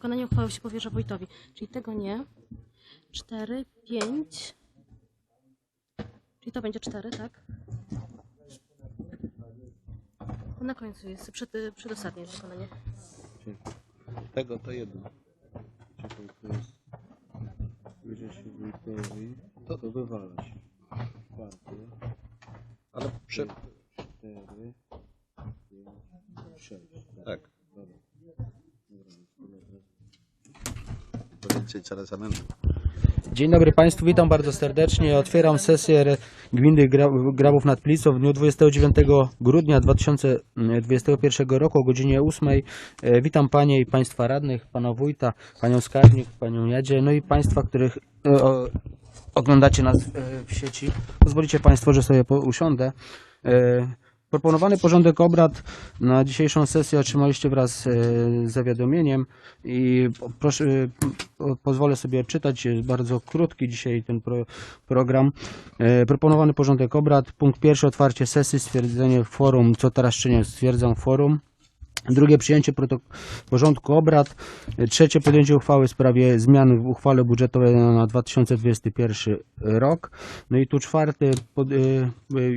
wykonanie uchwały się powierza wójtowi. Czyli tego nie. 4, 5. Czyli to będzie 4, tak? Na końcu jest przed, przedostatnie jest wykonanie. Tego to jedno. Czekaj, to jest. Wyjdzie się wójtowi, to, to wywalać. Czwarty, Ale prze... Dzień dobry Państwu, witam bardzo serdecznie. Otwieram sesję Gminy Gra- Grabów nad Plicą w dniu 29 grudnia 2021 roku o godzinie 8. E, Witam Panie i Państwa radnych, Pana Wójta, Panią Skarbnik, Panią Jadzie, no i Państwa, których e, oglądacie nas e, w sieci. Pozwolicie Państwo, że sobie usiądę. Proponowany porządek obrad na dzisiejszą sesję otrzymaliście wraz e, z zawiadomieniem i proszę, e, po- pozwolę sobie odczytać. Jest bardzo krótki dzisiaj ten pro, program. E, Proponowany porządek obrad. Punkt pierwszy otwarcie sesji, stwierdzenie forum. Co teraz czynię? Stwierdzam forum. Drugie przyjęcie porządku obrad. Trzecie podjęcie uchwały w sprawie zmian w uchwale budżetowej na 2021 rok. No i tu czwarte pod,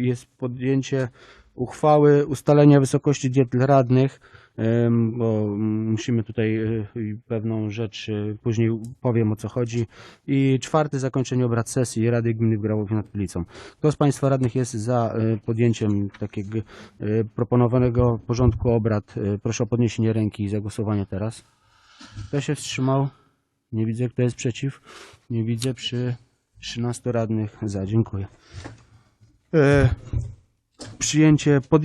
jest podjęcie uchwały ustalenia wysokości diet radnych, bo musimy tutaj y, pewną rzecz, y, później powiem o co chodzi. I czwarte zakończenie obrad sesji Rady Gminy w nad Pilicą. Kto z Państwa radnych jest za y, podjęciem takiego proponowanego porządku obrad? Proszę o podniesienie ręki i zagłosowanie teraz. Kto się wstrzymał? Nie widzę, kto jest przeciw. Nie widzę przy 13 radnych za. Dziękuję. Przyjęcie, pod,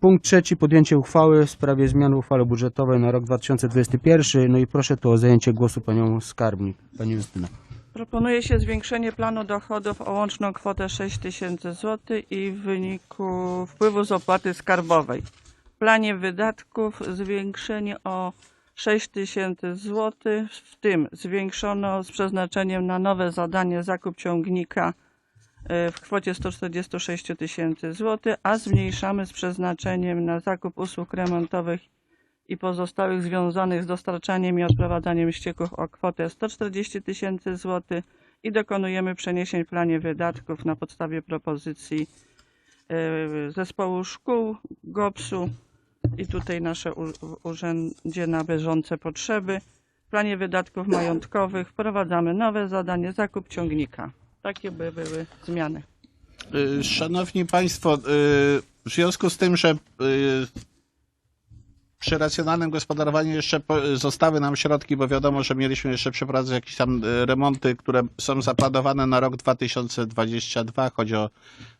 punkt trzeci, podjęcie uchwały w sprawie zmiany uchwały budżetowej na rok 2021. No i proszę tu o zajęcie głosu panią skarbnik, pani Justyna. Proponuje się zwiększenie planu dochodów o łączną kwotę 6 tysięcy zł i w wyniku wpływu z opłaty skarbowej. W planie wydatków zwiększenie o 6 tysięcy zł, w tym zwiększono z przeznaczeniem na nowe zadanie zakup ciągnika w kwocie 146 tysięcy zł, a zmniejszamy z przeznaczeniem na zakup usług remontowych i pozostałych związanych z dostarczaniem i odprowadzaniem ścieków o kwotę 140 tysięcy złotych i dokonujemy przeniesień w planie wydatków na podstawie propozycji e, zespołu szkół, GOPS-u i tutaj nasze urzędzie na bieżące potrzeby. W planie wydatków majątkowych wprowadzamy nowe zadanie zakup ciągnika. Takie by były zmiany. Y, Szanowni Państwo, y, w związku z tym, że y, przy racjonalnym gospodarowaniu jeszcze zostały nam środki, bo wiadomo, że mieliśmy jeszcze przeprowadzać jakieś tam remonty, które są zaplanowane na rok 2022. Chodzi o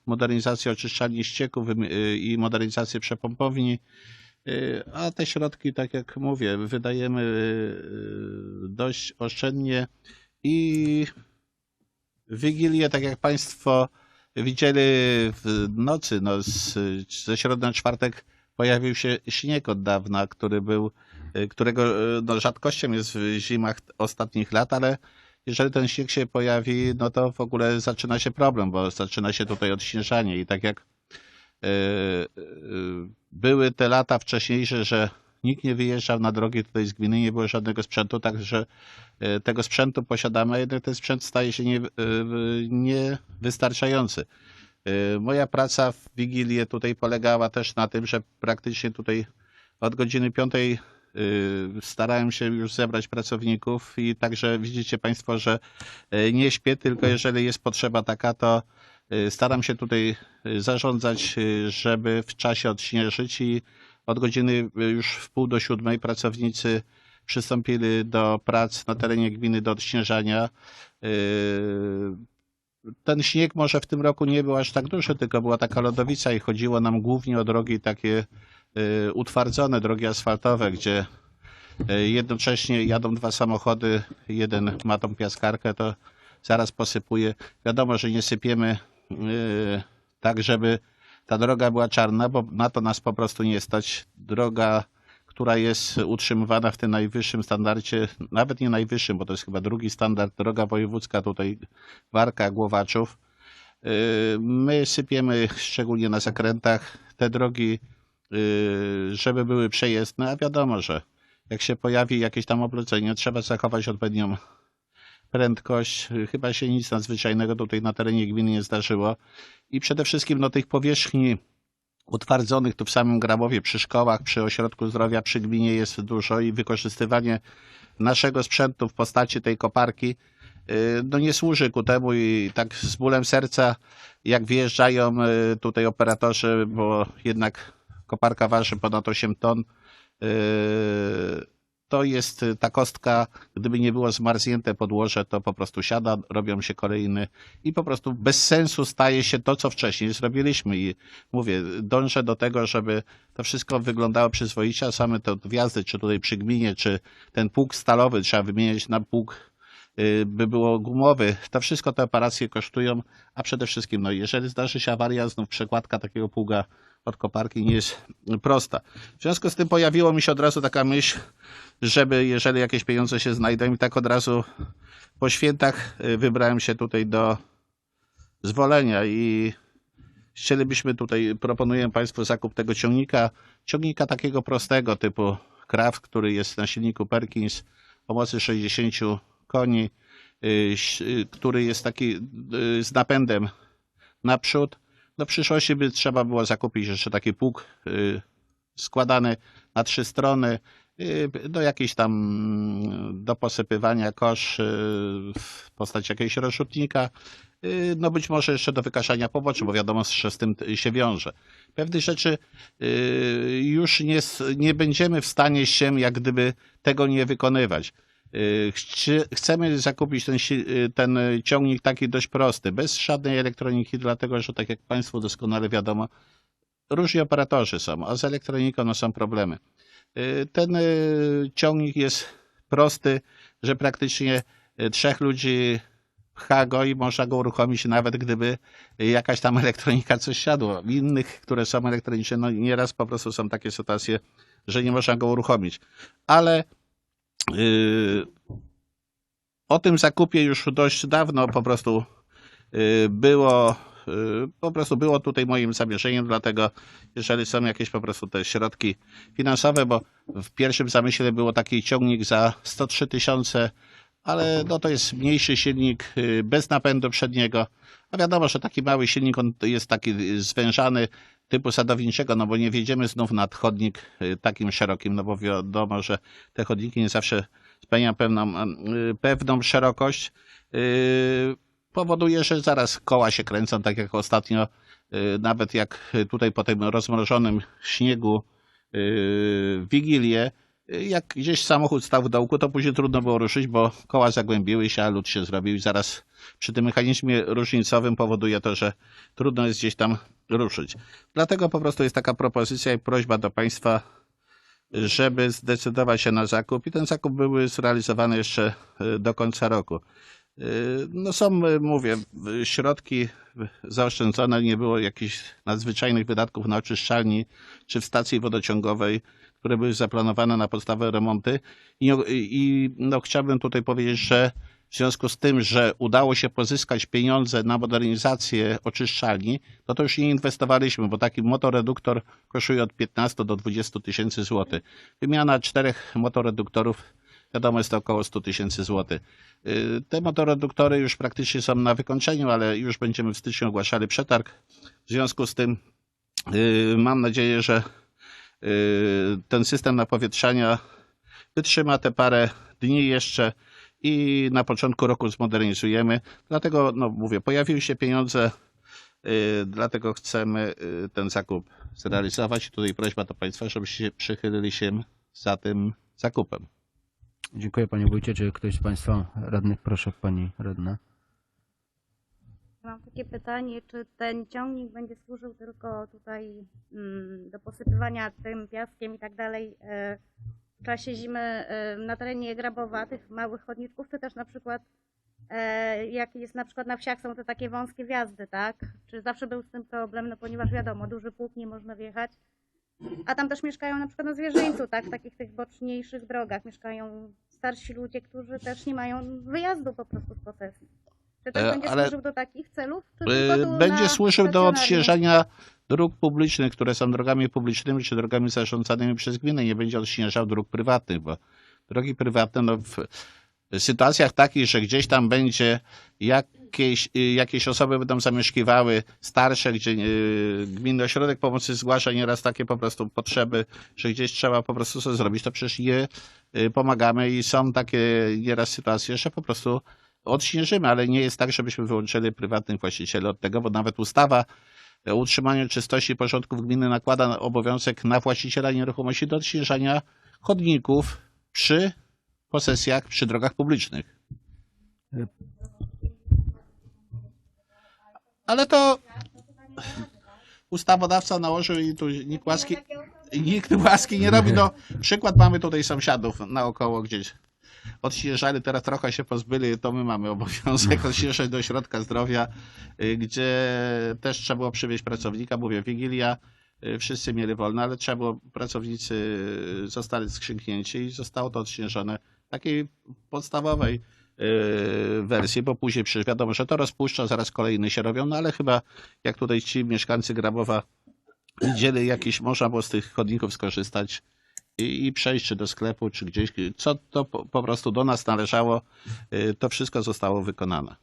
modernizację oczyszczalni ścieków i modernizację przepompowni. A te środki, tak jak mówię, wydajemy dość oszczędnie i Wigilię, tak jak Państwo widzieli w nocy, no z, ze środy na czwartek pojawił się śnieg od dawna, który był, y, którego y, no, rzadkością jest w zimach ostatnich lat, ale jeżeli ten śnieg się pojawi, no to w ogóle zaczyna się problem, bo zaczyna się tutaj odśnieżanie. I tak jak y, były te lata wcześniejsze, że nikt nie wyjeżdżał na drogi tutaj z gminy, nie było żadnego sprzętu, także e, tego sprzętu posiadamy, a jednak ten sprzęt staje się nie, e, niewystarczający. E, Moja praca w Wigilię tutaj polegała też na tym, że praktycznie tutaj od godziny piątej starałem się już zebrać pracowników i także widzicie Państwo, że nie śpię, tylko jeżeli jest potrzeba taka, to staram się tutaj zarządzać, żeby w czasie odśnieżyć i od godziny e, już w pół do siódmej pracownicy przystąpili do prac na terenie gminy do odśnieżania. Yy, Ten śnieg może w tym roku nie był aż tak duży, tylko była taka lodowica i chodziło nam głównie o drogi takie yy, utwardzone, drogi asfaltowe, gdzie jednocześnie jadą dwa samochody, jeden ma tą piaskarkę, to zaraz posypuje. Wiadomo, że nie sypiemy tak, żeby ta droga była czarna, bo na to nas po prostu nie stać. Droga która jest utrzymywana w tym najwyższym standardzie, nawet nie najwyższym, bo to jest chyba drugi standard, droga wojewódzka tutaj Warka, Głowaczów. Yy, My sypiemy szczególnie na zakrętach te drogi, yy, żeby były przejezdne, a wiadomo, że jak się pojawi jakieś tam oblodzenie, trzeba zachować odpowiednią prędkość. Chyba się nic nadzwyczajnego tutaj na terenie gminy nie zdarzyło. I przede wszystkim no, tych powierzchni utwardzonych tu w samym Grabowie, przy szkołach, przy ośrodku zdrowia, przy gminie jest dużo i wykorzystywanie naszego sprzętu w postaci tej koparki y, no nie służy ku temu i tak z bólem serca jak wyjeżdżają y, tutaj operatorzy, bo jednak koparka waży ponad 8 ton, y, to jest y, ta kostka, gdyby nie było zmarznięte podłoże, to po prostu siada, robią się kolejny i po prostu bez sensu staje się to, co wcześniej zrobiliśmy. I mówię, dążę do tego, żeby to wszystko wyglądało przyzwoicie, a same te wjazdy, czy tutaj przy gminie, czy ten pług stalowy trzeba wymieniać na pług by było gumowy. To wszystko te operacje kosztują, a przede wszystkim, no jeżeli zdarzy się awaria, znów przekładka takiego pługa od koparki nie jest prosta. W związku z tym pojawiło mi się od razu taka myśl, żeby jeżeli jakieś pieniądze się znajdą i tak od razu po świętach y, wybrałem się tutaj do zwolenia i chcielibyśmy tutaj, proponuję Państwu zakup tego ciągnika, ciągnika takiego prostego typu Kraft, który jest na silniku Perkins o mocy 60 koni, y, y, który jest taki y, z napędem naprzód. Do przyszłości by trzeba było zakupić jeszcze taki pług składany na trzy strony, do jakiejś tam mm, do posypywania kosz w postaci jakiegoś rozrzutnika, no być może jeszcze do wykaszania poboczy, bo wiadomo, że z tym się wiąże. Pewnych rzeczy już nie, nie będziemy w stanie się jak gdyby tego nie wykonywać. Y, Chcemy zakupić ten, y, ten ciągnik taki dość prosty, bez żadnej elektroniki, dlatego że tak jak Państwu doskonale wiadomo, różni operatorzy są, a z elektroniką no, są problemy. Y, Ten ciągnik jest prosty, że praktycznie trzech ludzi pcha go i można go uruchomić nawet gdyby jakaś tam elektronika coś siadło. W innych, które są elektroniczne, no nieraz po prostu są takie sytuacje, że nie można go uruchomić. Ale o tym zakupie już dość dawno po prostu yy, było, yy, po prostu było tutaj moim zamierzeniem, dlatego jeżeli są jakieś po prostu te środki finansowe, bo w pierwszym zamyśle było taki ciągnik za 103 tysiące, ale no to jest mniejszy silnik yy, bez napędu przedniego, a wiadomo, że taki mały silnik on jest taki zwężany typu sadowniczego, no bo nie wjedziemy znów nad chodnik y, takim szerokim, no bo wiadomo, że te chodniki nie zawsze spełniają pewną, y, pewną szerokość. y, Powoduje, że zaraz koła się kręcą, tak jak ostatnio, nawet jak tutaj po tym rozmrożonym śniegu w Wigilię, jak gdzieś samochód stał w dołku, to później trudno było ruszyć, bo koła zagłębiły się, a lód się zrobił i zaraz przy tym mechanizmie różnicowym powoduje to, że trudno jest gdzieś tam ruszyć. Dlatego po prostu jest taka propozycja i prośba do Państwa, żeby zdecydować się na zakup i ten zakup były zrealizowany jeszcze y, do końca roku. Y, No są, y, mówię, środki zaoszczędzone, nie było jakichś nadzwyczajnych wydatków na oczyszczalni czy w stacji wodociągowej, które były zaplanowane na podstawę remonty i, i no, chciałbym tutaj powiedzieć, że w związku z tym, że udało się pozyskać pieniądze na modernizację oczyszczalni, no to już nie inwestowaliśmy, bo taki motoreduktor kosztuje od 15 do 20 tysięcy złotych. Wymiana czterech motoreduktorów, wiadomo, jest to około 100 tysięcy złotych. Y, Te motoreduktory już praktycznie są na wykończeniu, ale już będziemy w styczniu ogłaszali przetarg. W związku z tym y, mam nadzieję, że y, ten system napowietrzania wytrzyma te parę dni jeszcze i na początku roku zmodernizujemy. Dlatego, no mówię, pojawiły się pieniądze, y, dlatego chcemy y, ten zakup zrealizować. Tutaj prośba do Państwa, żebyście przychylili się za tym zakupem. Dziękuję Panie Wójcie. Czy ktoś z Państwa radnych, proszę Pani Radna. Mam takie pytanie, czy ten ciągnik będzie służył tylko tutaj mm, do posypywania tym piaskiem i tak dalej e, w czasie zimy e, na terenie Grabowa, tych małych chodniczków, czy też na przykład e, jak jest na przykład na wsiach są te takie wąskie wjazdy, tak? Czy zawsze był z tym problem, no ponieważ wiadomo, duży pług nie można wjechać, a tam też mieszkają na przykład na Zwierzyńcu, tak? W takich tych boczniejszych drogach mieszkają starsi ludzie, którzy też nie mają wyjazdu po prostu z posesji. Czy też E, będzie ale- służył do takich celów? Y, tu Będzie na służył do odświeżania dróg publicznych, które są drogami publicznymi czy drogami zarządzanymi przez gminę, nie będzie odśnieżał dróg prywatnych, bo drogi prywatne, no w sytuacjach takich, że gdzieś tam będzie jakieś, y, jakieś osoby będą zamieszkiwały starsze, gdzie y, gminny ośrodek pomocy zgłasza nieraz takie po prostu potrzeby, że gdzieś trzeba po prostu coś zrobić, to przecież je y, pomagamy i są takie nieraz sytuacje, że po prostu odśnieżymy, ale nie jest tak, żebyśmy wyłączyli prywatnych właścicieli od tego, bo nawet ustawa utrzymaniu czystości i porządku w gminy nakłada obowiązek na właściciela nieruchomości do odśnieżania chodników przy posesjach, przy drogach publicznych. Ale to ustawodawca nałożył i tu nikt łaski, nikt łaski nie robi. No, przykład mamy tutaj sąsiadów naokoło gdzieś. Odśnieżali, teraz trochę się pozbyli, to my mamy obowiązek odśnieżać do środka zdrowia, y, gdzie też trzeba było przywieźć pracownika, mówię, Wigilia, y, wszyscy mieli wolne, ale trzeba było, pracownicy y, zostali skrzyknięci i zostało to odśnieżone takiej podstawowej wersji, bo później przecież wiadomo, że to rozpuszcza, zaraz kolejny się robią, no ale chyba jak tutaj ci mieszkańcy Grabowa widzieli jakieś, można było z tych chodników skorzystać i, i przejść czy do sklepu, czy gdzieś, co to po, po prostu do nas należało, y, to wszystko zostało wykonane.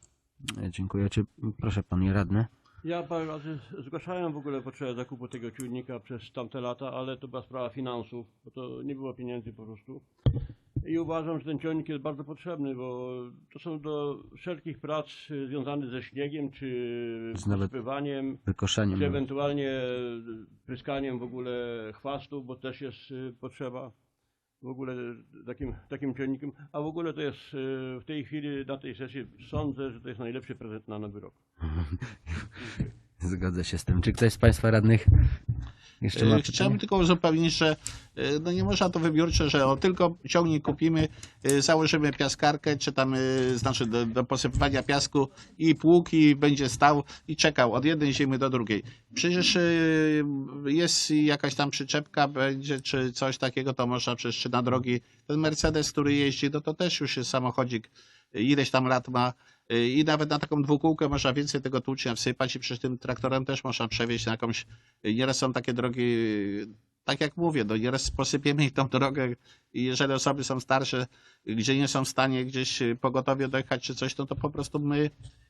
E, Dziękuję. Czy, proszę panie radny. Ja parę razy zgłaszałem w ogóle potrzebę zakupu tego ciągnika przez tamte lata, ale to była sprawa finansów, bo to nie było pieniędzy po prostu. I uważam, że ten ciągnik jest bardzo potrzebny, bo to są do wszelkich prac związanych ze śniegiem, czy Z nawet- Wykoszeniem. czy ewentualnie pryskaniem w ogóle chwastów, bo też jest y, potrzeba w ogóle takim, takim ciągnikiem. A w ogóle to jest y, w tej chwili, na tej sesji sądzę, że to jest najlepszy prezent na nowy rok. Zgodzę się z tym. Czy ktoś z państwa radnych jeszcze Y, Chciałbym pytanie? tylko uzupełnić, że y, no nie można to wybiórcze, że o tylko ciągnik kupimy, y, założymy piaskarkę, czy tam, znaczy do, do posypywania piasku i pług i będzie stał i czekał od jednej zimy do drugiej. Przecież jest jakaś tam przyczepka, będzie, czy coś takiego, to można przecież czy na drogi. Ten Mercedes, który jeździ, no to też już jest samochodzik, ileś tam lat ma. Y, I nawet na taką dwukółkę można więcej tego tłucznia wsypać i przecież tym traktorem też można przewieźć na jakąś Nieraz są takie drogi, tak jak mówię, no nieraz posypiemy ich tą drogę i jeżeli osoby są starsze, gdzie nie są w stanie gdzieś pogotowie dojechać czy coś, no to po prostu my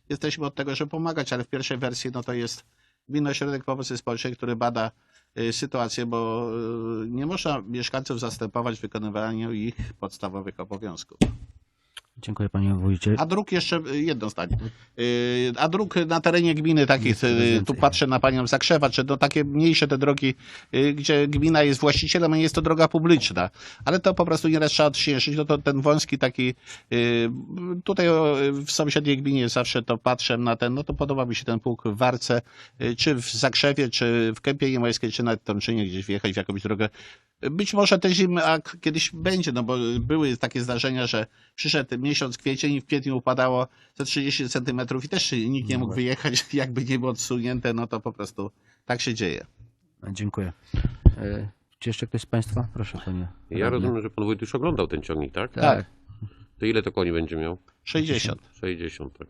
jesteśmy od tego, żeby pomagać, ale w pierwszej wersji no to jest Gminny Ośrodek Pomocy Społecznej, który bada y, sytuację, bo y, nie można mieszkańców zastępować w wykonywaniu ich podstawowych obowiązków. Dziękuję panie wójcie. A dróg jeszcze jedno zdanie. Y, A dróg na terenie gminy takich, y, tu patrzę na panią Zakrzewa, czy no takie mniejsze te drogi, y, gdzie gmina jest właścicielem, a nie jest to droga publiczna. Ale to po prostu nieraz trzeba odśnieżyć, no to ten wąski taki, tutaj w sąsiedniej gminie zawsze to patrzę na ten, no to podoba mi się ten pług w Warce, czy w Zakrzewie, czy w Kępie Jemońskiej, czy na Tomczynie gdzieś wjechać w jakąś drogę. Być może te zimy, a kiedyś będzie, no bo były takie zdarzenia, że przyszedł miesiąc kwiecień i w kwietniu upadało ze 30 centymetrów i też nikt nie mógł wyjechać, jakby nie było odsunięte, no to po prostu tak się dzieje. Dziękuję. E, Czy jeszcze ktoś z państwa? Proszę panie. Ja rozumiem, że pan wójt już oglądał ten ciągnik, tak? Tak. To ile to koni będzie miał? 60. 60, tak.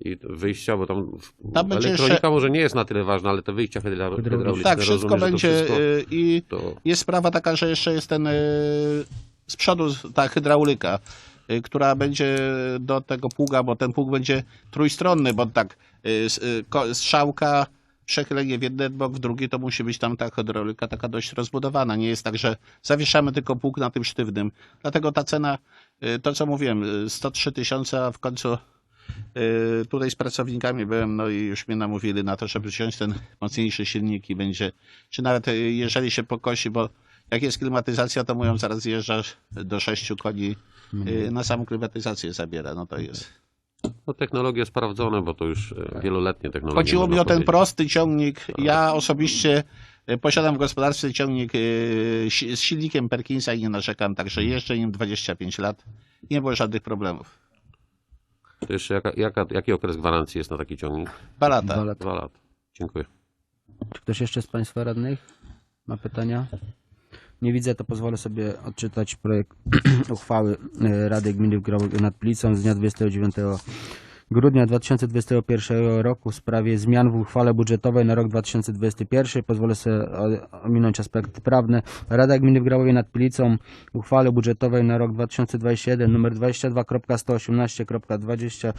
I wyjścia, bo tam, Tam elektronika jeszcze- może nie jest na tyle ważna, ale te wyjścia hydra- hydrauliczne, Tak, wszystko rozumiem, będzie wszystko, y, i to jest sprawa taka, że jeszcze jest ten y, z przodu ta hydraulika, która będzie do tego pługa, bo ten pług będzie trójstronny, bo tak y, y, strzałka, przechylenie w jeden bok, w drugi to musi być tam ta hydraulika taka dość rozbudowana. Nie jest tak, że zawieszamy tylko pług na tym sztywnym. Dlatego ta cena, y, to co mówiłem, y, 103 tysiące, a w końcu y, tutaj z pracownikami byłem, no i już mnie namówili na to, żeby wziąć ten mocniejszy silnik i będzie, czy nawet y, jeżeli się pokosi, bo jak jest klimatyzacja, to mówią zaraz zjeżdżasz do 6 koni y, na samą klimatyzację zabiera, no to jest. no, technologie sprawdzone, bo to już e, wieloletnie technologie. Chodziło mi o ten prosty ciągnik. Ja osobiście y, posiadam w gospodarstwie ciągnik si- z silnikiem Perkinsa i nie narzekam, także jeżdżę nim 25 lat. Nie było żadnych problemów. To jeszcze jaka, jaka, jaki okres gwarancji jest na taki ciągnik? Dwa lata. Dwa lata. Dwa lata. Dziękuję. Czy ktoś jeszcze z państwa radnych ma pytania? Nie widzę, to pozwolę sobie odczytać projekt uchwały e, Rady Gminy w Grabowie nad Plicą z dnia 29 grudnia 2021 roku w sprawie zmian w uchwale budżetowej na rok 2021. Pozwolę sobie ominąć aspekty prawne. Rada Gminy w Grabowie nad Pilicą uchwale budżetowej na rok 2021 nr 22.118.20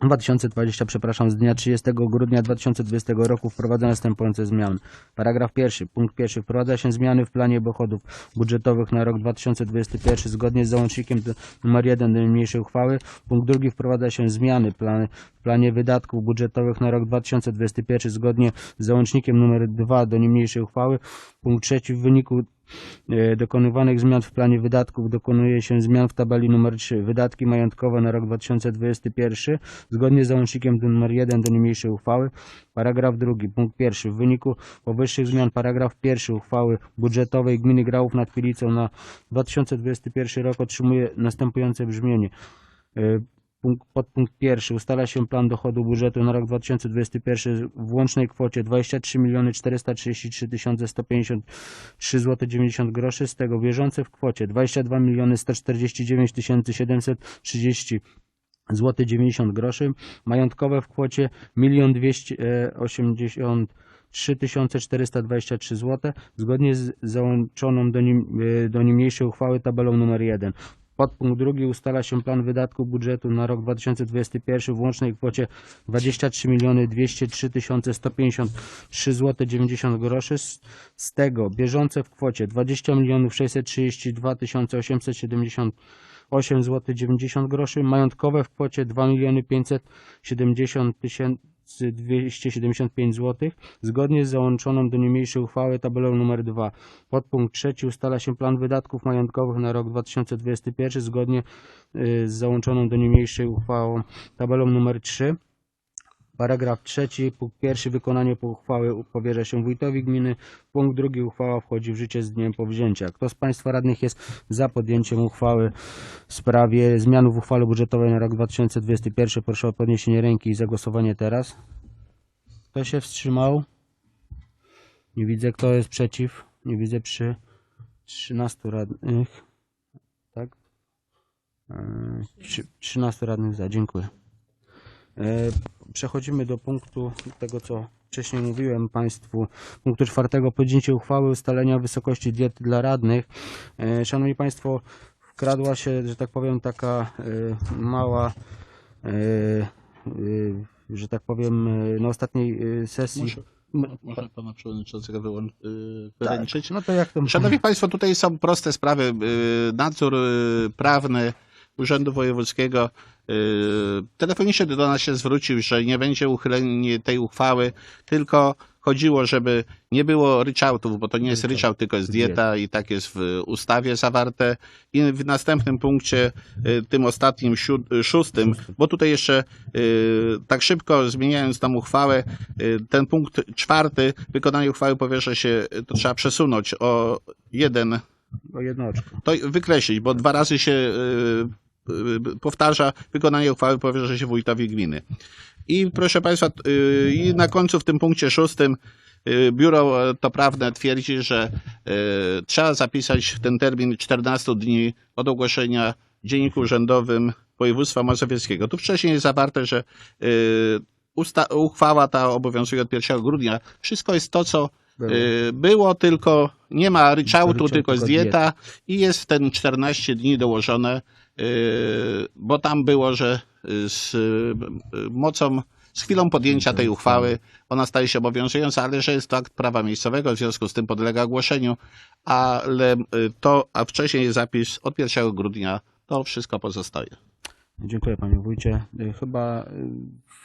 2020, przepraszam, z dnia 30 grudnia 2020 roku wprowadza następujące zmiany. Paragraf pierwszy, punkt pierwszy. Wprowadza się zmiany w planie dochodów budżetowych na rok 2021 zgodnie z załącznikiem numer 1 do niniejszej uchwały. Punkt drugi. Wprowadza się zmiany plany, w planie wydatków budżetowych na rok 2021 zgodnie z załącznikiem numer 2 do niniejszej uchwały. Punkt trzeci. W wyniku dokonywanych zmian w planie wydatków dokonuje się zmian w tabeli numer 3. Wydatki majątkowe na rok 2021 zgodnie z załącznikiem numer 1 do niniejszej uchwały. Paragraf drugi, punkt pierwszy. W wyniku powyższych zmian paragraf pierwszy uchwały budżetowej Gminy Grałów nad Pilicą na 2021 rok otrzymuje następujące brzmienie. Punkt, podpunkt pierwszy. Ustala się plan dochodu budżetu na rok 2021 w łącznej kwocie 23 433 153 zł 90 groszy, z tego bieżące w kwocie 22 149 730 zł 90 groszy, majątkowe w kwocie 1 283 423 zł, zgodnie z załączoną do, nim, e, do niniejszej uchwały tabelą numer 1. Podpunkt drugi ustala się plan wydatków budżetu na rok 2021 w łącznej kwocie 23 203 153 zł 90 groszy. Z, tego bieżące w kwocie 20 632 870 zł 90 groszy, majątkowe w kwocie 2 570 275 zł, zgodnie z załączoną do niniejszej uchwały tabelą numer 2. Podpunkt trzeci ustala się plan wydatków majątkowych na rok 2021 zgodnie y, z załączoną do niniejszej uchwałą tabelą numer 3. Paragraf trzeci, punkt pierwszy, wykonanie uchwały powierza się wójtowi gminy. Punkt drugi, uchwała wchodzi w życie z dniem powzięcia. Kto z Państwa radnych jest za podjęciem uchwały w sprawie zmian w uchwale budżetowej na rok 2021? Proszę o podniesienie ręki i zagłosowanie teraz. Kto się wstrzymał? Nie widzę, kto jest przeciw. Nie widzę przy 13 radnych. Tak? Eee, trzy- 13 radnych za. Dziękuję. Przechodzimy do punktu tego, co wcześniej mówiłem Państwu. Punktu czwartego. Podjęcie uchwały ustalenia wysokości diet dla radnych. E, Szanowni Państwo, wkradła się, że tak powiem, taka e, mała, e, że tak powiem, na ostatniej sesji. Może, M- może pana przewodniczącego wyręczyć? No to jak to Szanowni Państwo, tutaj są proste sprawy. Nadzór prawny Urzędu Wojewódzkiego telefonicznie do nas się zwrócił, że nie będzie uchylenia tej uchwały, tylko chodziło, żeby nie było ryczałtów, bo to nie jest ryczałt, tylko jest dieta i tak jest w ustawie zawarte. I w następnym punkcie, y, tym ostatnim, siód- szóstym, bo tutaj jeszcze tak szybko zmieniając tą uchwałę, ten punkt czwarty, wykonanie uchwały powierza się, to trzeba przesunąć o jeden o jedno oczko. to wykreślić, bo dwa razy się powtarza, wykonanie uchwały powierza się wójtowi gminy. I proszę Państwa, y, i na końcu w tym punkcie szóstym y, biuro to prawne twierdzi, że y, trzeba zapisać ten termin 14 dni od ogłoszenia w Dzienniku Urzędowym Województwa Mazowieckiego. Tu wcześniej jest zawarte, że uchwała ta obowiązuje od 1 grudnia. Wszystko jest to, co Było. y, było, tylko nie ma ryczałtu, Ryczałt, tylko dieta i jest w ten 14 dni dołożone, y, bo tam było, że y, z mocą, z chwilą podjęcia tej uchwały ona staje się obowiązująca, ale że jest to akt prawa miejscowego, w związku z tym podlega ogłoszeniu, ale to, a wcześniej jest zapis od 1 grudnia, to wszystko pozostaje. Dziękuję panie wójcie. Y, Chyba,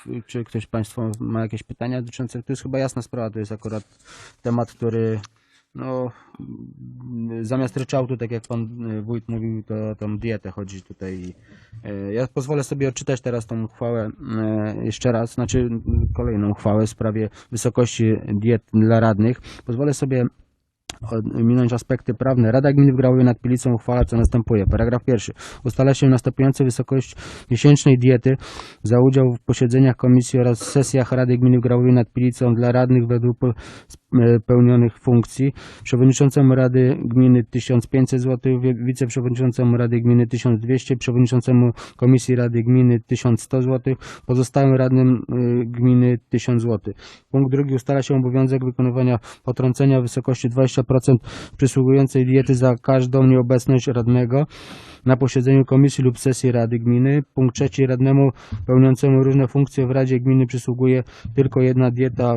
y, czy ktoś z Państwa ma jakieś pytania dotyczące, to jest chyba jasna sprawa, to jest akurat temat, który no, mm, zamiast ryczałtu, tak jak pan y, wójt mówił, to tą dietę chodzi tutaj. Y, Ja pozwolę sobie odczytać teraz tą uchwałę y, jeszcze raz, znaczy y, kolejną uchwałę w sprawie wysokości diet dla radnych. Pozwolę sobie minąć aspekty prawne. Rada Gminy w Grałowie nad Pilicą uchwala co następuje. Paragraf pierwszy. Ustala się następujące wysokość miesięcznej diety za udział w posiedzeniach komisji oraz sesjach Rady Gminy w Grałowie nad Pilicą dla radnych według e, pełnionych funkcji. Przewodniczącemu Rady Gminy 1500 zł, wi- wiceprzewodniczącemu Rady Gminy 1200, przewodniczącemu Komisji Rady Gminy 1100 zł, pozostałym radnym y, gminy 1000 zł. Punkt drugi ustala się obowiązek wykonywania potrącenia w wysokości 20% przysługującej diety za każdą nieobecność radnego na posiedzeniu komisji lub sesji Rady Gminy. Punkt trzeci radnemu pełniącemu różne funkcje w Radzie Gminy przysługuje tylko jedna dieta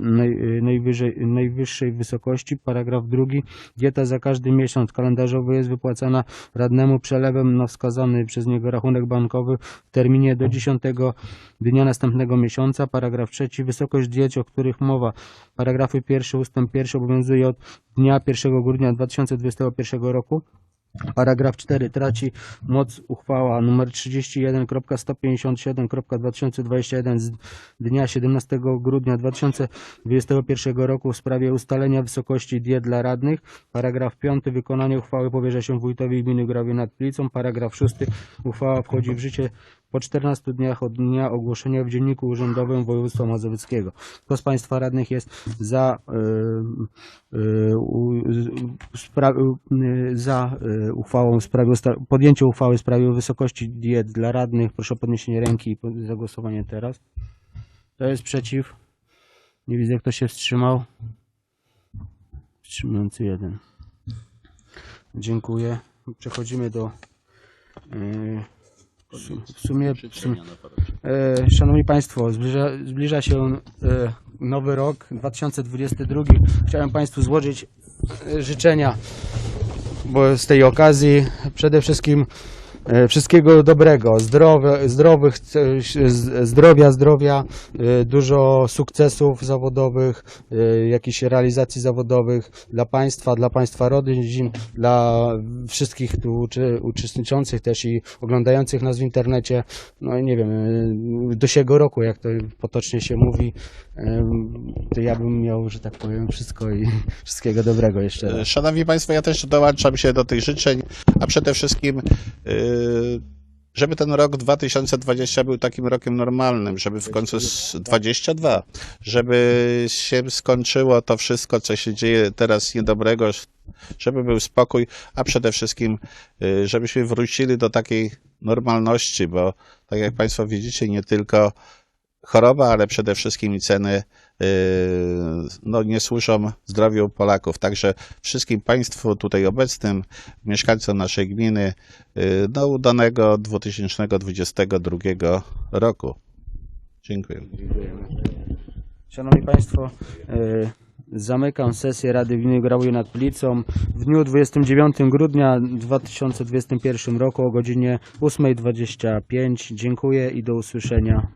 naj, najwyżej, najwyższej wysokości. Paragraf drugi. Dieta za każdy miesiąc kalendarzowy jest wypłacana radnemu przelewem na wskazany przez niego rachunek bankowy w terminie do 10 dnia następnego miesiąca. Paragraf trzeci. Wysokość diet, o których mowa. Paragrafy pierwszy, ustęp pierwszy obowiązuje od dnia 1 grudnia 2021 roku. Paragraf 4 traci moc uchwała nr 31.157.2021 z dnia 17 grudnia 2021 roku w sprawie ustalenia wysokości diet dla radnych. Paragraf 5 wykonanie uchwały powierza się wójtowi gminy Grawie nad Pilicą. Paragraf 6 uchwała wchodzi w życie po 14 dniach od dnia ogłoszenia w Dzienniku Urzędowym Województwa Mazowieckiego. Kto z Państwa radnych jest za, y, y, y, za y, uchwałą w sprawie podjęcie uchwały w sprawie wysokości diet dla radnych? Proszę o podniesienie ręki i zagłosowanie teraz. Kto jest przeciw? Nie widzę, kto się wstrzymał. Wstrzymujący jeden. Dziękuję. Przechodzimy do. y, w su- w sumie, w sumie E, Szanowni Państwo, zbliża, zbliża się e, nowy rok 2022. Chciałem Państwu złożyć e, życzenia bo z tej okazji przede wszystkim wszystkiego dobrego, zdrowe, zdrowych, e, zdrowia, zdrowia, e, dużo sukcesów zawodowych, e, jakichś realizacji zawodowych dla Państwa, dla Państwa rodzin, dla wszystkich tu uczestniczących też i oglądających nas w internecie. No i nie wiem, e, do siego roku, jak to potocznie się mówi, e, to ja bym miał, że tak powiem, wszystko i wszystkiego dobrego jeszcze. Szanowni Państwo, ja też dołączam się do tych życzeń, a przede wszystkim, yy, żeby ten rok 2020 był takim rokiem normalnym, żeby w końcu z 22, żeby się skończyło to wszystko, co się dzieje teraz niedobrego, żeby był spokój, a przede wszystkim, yy, żebyśmy wrócili do takiej normalności, bo tak jak Państwo widzicie, nie tylko choroba, ale przede wszystkim i ceny no, nie służą zdrowiu Polaków. Także wszystkim Państwu tutaj obecnym, mieszkańcom naszej gminy, yy, no, udanego 2022 roku. Dziękuję. Szanowni Państwo, e, zamykam sesję Rady Gminy Grauje nad Plicą w dniu 29 grudnia 2021 roku o godzinie 8.25. Dziękuję i do usłyszenia.